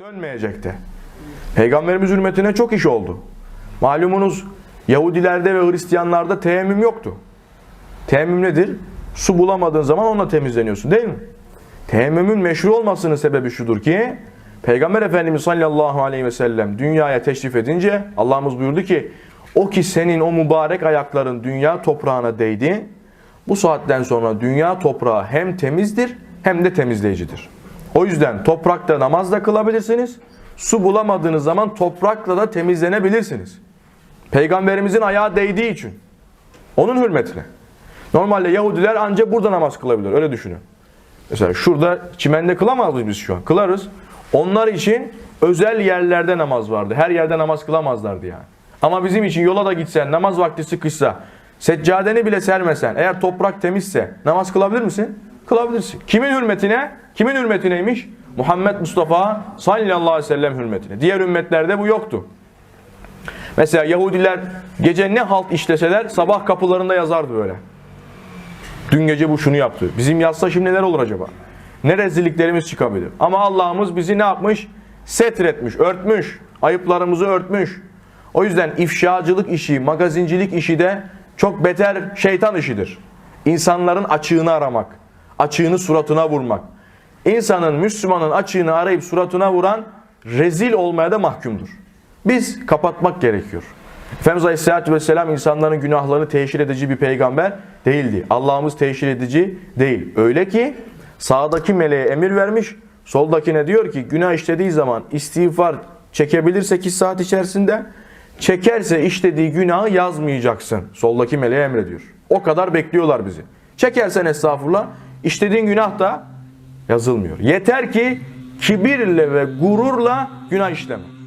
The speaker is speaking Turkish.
Dönmeyecekti. Peygamberimiz hürmetine çok iş oldu. Malumunuz Yahudilerde ve Hristiyanlarda teyemmüm yoktu. Teyemmüm nedir? Su bulamadığın zaman onunla temizleniyorsun değil mi? Teyemmümün meşru olmasının sebebi şudur ki Peygamber Efendimiz sallallahu aleyhi ve sellem dünyaya teşrif edince Allah'ımız buyurdu ki o ki senin o mübarek ayakların dünya toprağına değdi. Bu saatten sonra dünya toprağı hem temizdir hem de temizleyicidir. O yüzden toprakta namaz da kılabilirsiniz. Su bulamadığınız zaman toprakla da temizlenebilirsiniz. Peygamberimizin ayağı değdiği için. Onun hürmetine. Normalde Yahudiler ancak burada namaz kılabilir. Öyle düşünün. Mesela şurada çimende kılamaz mıyız biz şu an? Kılarız. Onlar için özel yerlerde namaz vardı. Her yerde namaz kılamazlardı yani. Ama bizim için yola da gitsen, namaz vakti sıkışsa, seccadeni bile sermesen, eğer toprak temizse namaz kılabilir misin? Kılabilirsin. Kimin hürmetine? Kimin hürmetineymiş? Muhammed Mustafa sallallahu aleyhi ve sellem hürmetine. Diğer ümmetlerde bu yoktu. Mesela Yahudiler gece ne halt işleseler sabah kapılarında yazardı böyle. Dün gece bu şunu yaptı. Bizim yazsa şimdi neler olur acaba? Ne rezilliklerimiz çıkabilir. Ama Allah'ımız bizi ne yapmış? Setretmiş, örtmüş. Ayıplarımızı örtmüş. O yüzden ifşacılık işi, magazincilik işi de çok beter şeytan işidir. İnsanların açığını aramak, açığını suratına vurmak. İnsanın, Müslümanın açığını arayıp suratına vuran rezil olmaya da mahkumdur. Biz kapatmak gerekiyor. Efendimiz Aleyhisselatü Vesselam insanların günahlarını teşhir edici bir peygamber değildi. Allah'ımız teşhir edici değil. Öyle ki sağdaki meleğe emir vermiş, soldakine diyor ki günah işlediği zaman istiğfar çekebilir 8 saat içerisinde. Çekerse işlediği günahı yazmayacaksın. Soldaki meleğe emrediyor. O kadar bekliyorlar bizi. Çekersen estağfurullah işlediğin günah da yazılmıyor. Yeter ki kibirle ve gururla günah işleme.